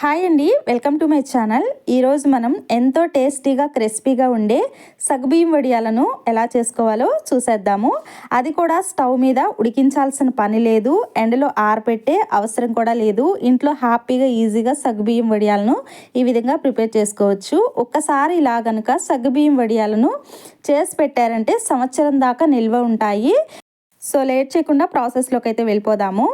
Hi అండి welcome to my channel. ఈరోజు మనం ఎంతో టేస్టీగా క్రిస్పీగా ఉండే సగ్బియ్యం వడియాలను ఎలా చేసుకోవాలో చూసేద్దాము. అది కూడా స్టవ్ మీద ఉడికించాల్సిన పని లేదు. ఎండలో ఆరపెట్టే అవసరం కూడా లేదు. ఇంట్లో హ్యాపీగా ఈజీగా సగ్బియ్యం వడియాలను ఈ విధంగా ప్రిపేర్ చేసుకోవచ్చు. ఒక్కసారి ఇలా కనుక సగ్బియ్యం వడియాలను చేసి పెట్టారంటే సంవత్సరం దాకా నిల్వ ఉంటాయి. సో లేట్ చేయకుండా ప్రాసెస్లోకి అయితే వెళ్ళిపోదాము.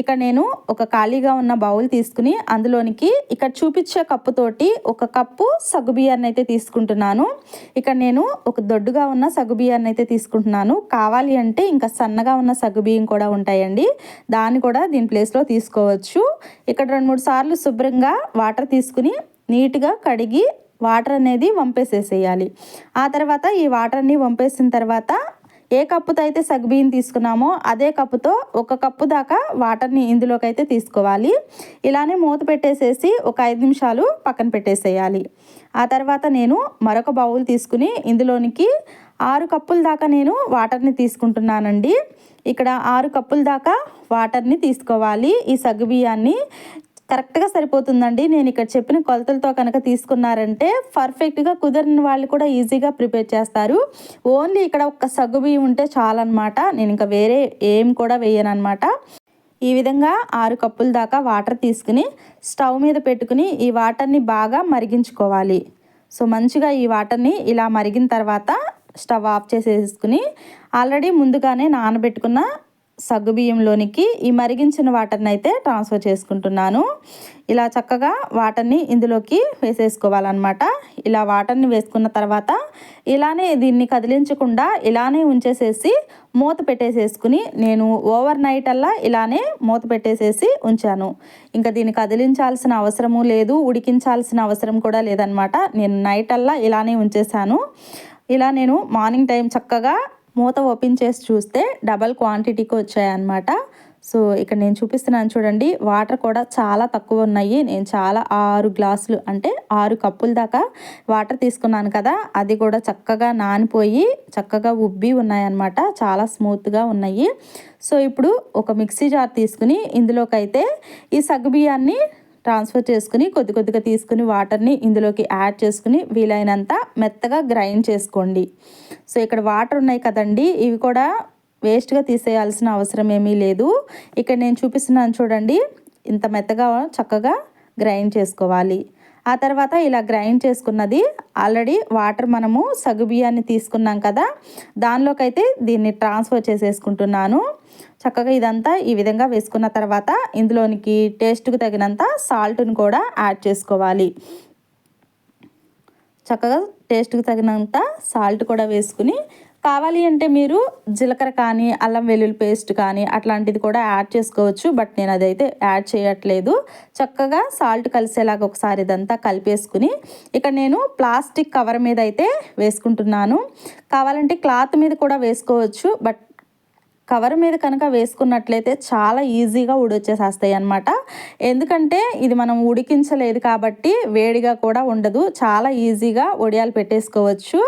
ఇక్కడ నేను ఒక ఖాళీగా ఉన్న బౌల్ తీసుకుని అందులోనికి ఇక్కడ చూపించే కప్పుతోటి ఒక కప్పు సగ్గుబియ్యాన్ని అయితే తీసుకుంటున్నాను. ఇక్కడ నేను ఒక దొడ్డుగా ఉన్న సగ్గుబియ్యాన్ని అయితే తీసుకుంటున్నాను. కావాలి అంటే ఇంకా సన్నగా ఉన్న సగ్గుబియ్యం కూడా ఉంటాయండి. దాన్ని కూడా దీని ప్లేస్లో తీసుకోవచ్చు. ఇక్కడ రెండు మూడు సార్లు శుభ్రంగా వాటర్ తీసుకుని నీట్గా కడిగి వాటర్ అనేది వంపేసేసేయాలి. ఆ తర్వాత ఈ వాటర్ని వంపేసిన తర్వాత ఏ కప్పుతో అయితే సగ్బియ్యం తీసుకున్నామో అదే కప్పుతో ఒక కప్పు దాకా వాటర్ని ఇందులోకి అయితే తీసుకోవాలి. ఇలానే మూత పెట్టేసేసి ఒక ఐదు నిమిషాలు పక్కన పెట్టేసేయాలి. ఆ తర్వాత నేను మరొక బౌల్ తీసుకుని ఇందులోనికి ఆరు కప్పుల దాకా నేను వాటర్ని తీసుకుంటున్నానండి. ఇక్కడ ఆరు కప్పుల దాకా వాటర్ని తీసుకోవాలి. ఈ సగ్గుబియ్యాన్ని కరెక్ట్గా సరిపోతుందండి. నేను ఇక్కడ చెప్పిన కొలతలతో కనుక తీసుకున్నారంటే పర్ఫెక్ట్గా కుదిరిన వాళ్ళు కూడా ఈజీగా ప్రిపేర్ చేస్తారు. ఓన్లీ ఇక్కడ ఒక సగ్గు బియ్యం ఉంటే చాలన్నమాట. నేను ఇంకా వేరే ఏం కూడా వేయను అనమాట ఈ విధంగా ఆరు కప్పుల దాకా వాటర్ తీసుకుని స్టవ్ మీద పెట్టుకుని ఈ వాటర్ని బాగా మరిగించుకోవాలి. సో మంచిగా ఈ వాటర్ని ఇలా మరిగిన తర్వాత స్టవ్ ఆఫ్ చేసేసుకుని ఆల్రెడీ ముందుగానే నానబెట్టుకున్న సగ్గుబియ్యంలోనికి ఈ మరిగించిన వాటర్ని అయితే ట్రాన్స్ఫర్ చేసుకుంటున్నాను. ఇలా చక్కగా వాటర్ని ఇందులోకి వేసేసుకోవాలన్నమాట. ఇలా వాటర్ని వేసుకున్న తర్వాత ఇలానే దీన్ని కదిలించకుండా ఇలానే ఉంచేసేసి మూత పెట్టేసేసుకుని నేను ఓవర్ నైట్ అల్లా ఇలానే మూత పెట్టేసేసి ఉంచాను. ఇంకా దీన్ని కదిలించాల్సిన అవసరము లేదు ఉడికించాల్సిన అవసరం కూడా లేదనమాట నేను నైట్ అల్లా ఇలానే ఉంచేసాను ఇలా నేను మార్నింగ్ టైం చక్కగా మూత ఓపెన్ చేసి చూస్తే డబల్ క్వాంటిటీకి వచ్చాయన్నమాట. సో ఇక్కడ నేను చూపిస్తున్నాను చూడండి వాటర్ కూడా చాలా తక్కువ ఉన్నాయి. నేను చాలా ఆరు గ్లాసులు అంటే ఆరు కప్పుల దాకా వాటర్ తీసుకున్నాను కదా అది కూడా చక్కగా నానిపోయి చక్కగా ఉబ్బి ఉన్నాయన్నమాట చాలా స్మూత్గా ఉన్నాయి. సో ఇప్పుడు ఒక మిక్సీ జార్ తీసుకుని ఇందులోకైతే ఈ సగ్గుబియ్యాన్ని ట్రాన్స్ఫర్ చేసుకుని కొద్ది కొద్దిగా తీసుకుని వాటర్ని ఇందులోకి యాడ్ చేసుకుని వీలైనంత మెత్తగా గ్రైండ్ చేసుకోండి. సో ఇక్కడ వాటర్ ఉన్నాయి కదండి ఇవి కూడా వేస్ట్గా తీసేయాల్సిన అవసరం ఏమీ లేదు. ఇక్కడ నేను చూపిస్తున్నాను చూడండి ఇంత మెత్తగా చక్కగా గ్రైండ్ చేసుకోవాలి. ఆ తర్వాత ఇలా గ్రైండ్ చేసుకున్నది. ఆల్రెడీ వాటర్ మనము సగుబియ్యాన్ని తీసుకున్నాం కదా. దానిలోకైతే దీన్ని ట్రాన్స్ఫర్ చేసేసుకుంటున్నాను. చక్కగా ఇదంతా ఈ విధంగా వేసుకున్న తర్వాత ఇందులోనికి టేస్ట్కి తగినంత సాల్ట్ని కూడా యాడ్ చేసుకోవాలి. చక్కగా టేస్ట్కి తగినంత సాల్ట్ కూడా వేసుకుని కావాలి అంటే మీరు జీలకర్ర కానీ అల్లం వెల్లుల్లి పేస్ట్ కానీ అట్లాంటిది కూడా యాడ్ చేసుకోవచ్చు. బట్ నేను అదైతే యాడ్ చేయట్లేదు. చక్కగా సాల్ట్ కలిసేలాగా ఒకసారి ఇదంతా కలిపేసుకుని ఇక్కడ నేను ప్లాస్టిక్ కవర్ మీద అయితే వేసుకుంటున్నాను. కావాలంటే క్లాత్ మీద కూడా వేసుకోవచ్చు. బట్ కవర్ మీద కనుక వేసుకున్నట్లయితే చాలా ఈజీగా ఉడొచ్చేసేస్తాయి అనమాట ఎందుకంటే ఇది మనం ఉడికించలేదు కాబట్టి వేడిగా కూడా ఉండదు. చాలా ఈజీగా ఒడియాలు పెట్టేసుకోవచ్చు.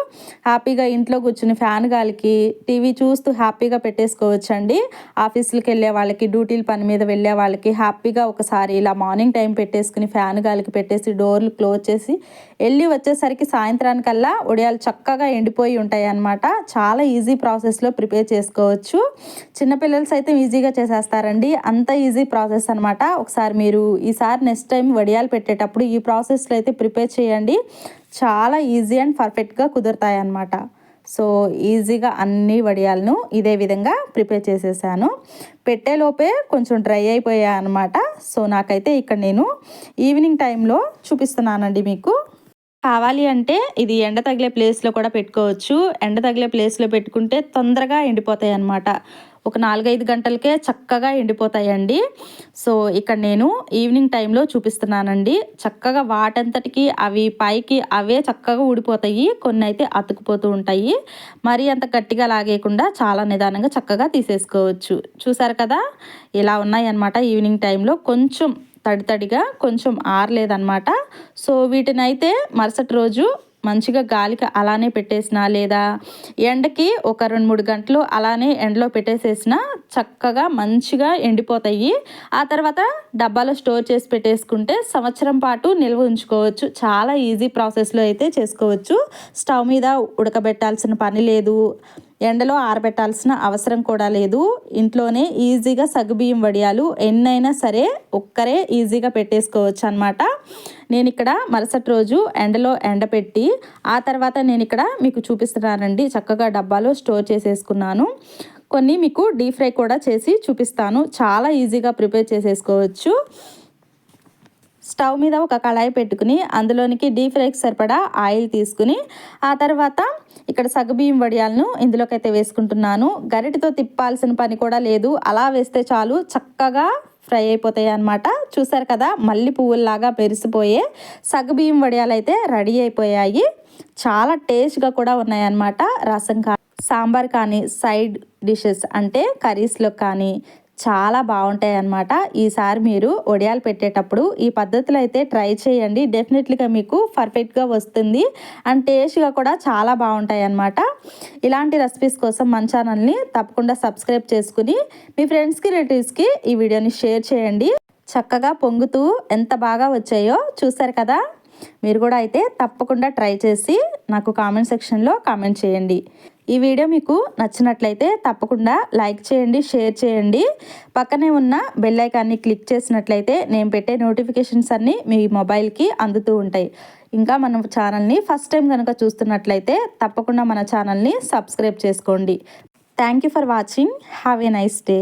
హ్యాపీగా ఇంట్లో కూర్చుని ఫ్యాన్ గాలికి టీవీ చూస్తూ హ్యాపీగా పెట్టేసుకోవచ్చు అండి ఆఫీసులకు వెళ్ళే వాళ్ళకి డ్యూటీల పని మీద వెళ్ళే వాళ్ళకి హ్యాపీగా ఒకసారి ఇలా మార్నింగ్ టైం పెట్టేసుకుని ఫ్యాన్ గాలికి పెట్టేసి డోర్లు క్లోజ్ చేసి వెళ్ళి వచ్చేసరికి సాయంత్రానికల్లా ఒడియాలు చక్కగా ఎండిపోయి ఉంటాయి అన్నమాట. చాలా ఈజీ ప్రాసెస్లో ప్రిపేర్ చేసుకోవచ్చు. చిన్నపిల్లలు సైతం ఈజీగా చేసేస్తారండి. అంత ఈజీ ప్రాసెస్ అనమాట ఒకసారి మీరు ఈసారి నెక్స్ట్ టైం వడియాలు పెట్టేటప్పుడు ఈ ప్రాసెస్లో అయితే ప్రిపేర్ చేయండి. చాలా ఈజీ అండ్ పర్ఫెక్ట్గా కుదురుతాయి అన్నమాట సో ఈజీగా అన్ని వడియాలను ఇదే విధంగా ప్రిపేర్ చేసేసాను. పెట్టేలోపే కొంచెం డ్రై అయిపోయాయి అనమాట సో నాకైతే ఇక్కడ నేను ఈవినింగ్ టైంలో చూపిస్తున్నానండి మీకు. కావాలి అంటే ఇది ఎండ తగిలే ప్లేస్లో కూడా పెట్టుకోవచ్చు. ఎండ తగిలే ప్లేస్లో పెట్టుకుంటే తొందరగా ఎండిపోతాయి అన్నమాట ఒక నాలుగైదు గంటలకే చక్కగా ఎండిపోతాయండి. సో ఇక్కడ నేను ఈవినింగ్ టైంలో చూపిస్తున్నానండి. చక్కగా వాటంతటికి అవి పైకి అవే చక్కగా ఊడిపోతాయి. కొన్ని అయితే అతుకుపోతూ ఉంటాయి. మరి అంత గట్టిగా లాగేయకుండా చాలా నిదానంగా చక్కగా తీసేసుకోవచ్చు. చూసారు కదా? ఇలా ఉన్నాయి అన్నమాట ఈవినింగ్ టైంలో కొంచెం తడి తడిగా కొంచెం ఆరలేదనమాట సో వీటినైతే మరుసటి రోజు మంచిగా గాలికి అలానే పెట్టేసిన లేదా ఎండకి ఒక రెండు మూడు గంటలు అలానే ఎండలో పెట్టేసేసిన చక్కగా మంచిగా ఎండిపోతాయి. ఆ తర్వాత డబ్బాలో స్టోర్ చేసి పెట్టేసుకుంటే సంవత్సరం పాటు నిల్వ ఉంచుకోవచ్చు. చాలా ఈజీ ప్రాసెస్లో అయితే చేసుకోవచ్చు. స్టవ్ మీద ఉడకబెట్టాల్సిన పని లేదు. ఎండలో ఆరబెట్టాల్సిన అవసరం కూడా లేదు. ఇంట్లోనే ఈజీగా సగ్గుబియ్యం వడియాలు ఎన్నైనా సరే ఒక్కరే ఈజీగా పెట్టేసుకోవచ్చు అనమాట నేను ఇక్కడ మరుసటి రోజు ఎండలో ఎండపెట్టి ఆ తర్వాత నేను ఇక్కడ మీకు చూపిస్తున్నానండి. చక్కగా డబ్బాలో స్టోర్ చేసేసుకున్నాను. కొన్ని మీకు డీప్ ఫ్రై కూడా చేసి చూపిస్తాను. చాలా ఈజీగా ప్రిపేర్ చేసేసుకోవచ్చు. స్టవ్ మీద ఒక కళాయి పెట్టుకుని అందులోనికి డీప్ ఫ్రైకి సరిపడా ఆయిల్ తీసుకుని ఆ తర్వాత ఇక్కడ సగబియ్యం వడియాలను ఇందులోకి అయితే వేసుకుంటున్నాను. గరిటితో తిప్పాల్సిన పని కూడా లేదు. అలా వేస్తే చాలు. చక్కగా ఫ్రై అయిపోతాయి అనమాట చూసారు కదా మల్లి పువ్వుల్లాగా పెరిసిపోయే సగబియ్యం వడియాలు అయితే రెడీ అయిపోయాయి. చాలా టేస్ట్గా కూడా ఉన్నాయన్నమాట రసం కా సాంబార్ కానీ సైడ్ డిషెస్ అంటే కర్రీస్లో కానీ చాలా బాగుంటాయి అన్నమాట ఈసారి మీరు వడియాలు పెట్టేటప్పుడు ఈ పద్ధతిలో అయితే ట్రై చేయండి. డెఫినెట్లీగా మీకు పర్ఫెక్ట్గా వస్తుంది. అండ్ టేస్ట్గా కూడా చాలా బాగుంటాయి అన్నమాట ఇలాంటి రెసిపీస్ కోసం మన ఛానల్ని తప్పకుండా సబ్స్క్రైబ్ చేసుకుని మీ ఫ్రెండ్స్కి రిలేటివ్స్కి ఈ వీడియోని షేర్ చేయండి. చక్కగా పొంగుతూ ఎంత బాగా వచ్చాయో చూసారు కదా? మీరు కూడా అయితే తప్పకుండా ట్రై చేసి నాకు కామెంట్ సెక్షన్లో కామెంట్ చేయండి. ఈ వీడియో మీకు నచ్చినట్లయితే తప్పకుండా లైక్ చేయండి షేర్ చేయండి. పక్కనే ఉన్న బెల్ ఐకాన్ని క్లిక్ చేసినట్లయితే నేను పెట్టే నోటిఫికేషన్స్ అన్నీ మీ మొబైల్కి అందుతూ ఉంటాయి. ఇంకా మన ఛానల్ని ఫస్ట్ టైం కనుక చూస్తున్నట్లయితే తప్పకుండా మన ఛానల్ని సబ్స్క్రైబ్ చేసుకోండి. Thank you for watching. Have a nice day.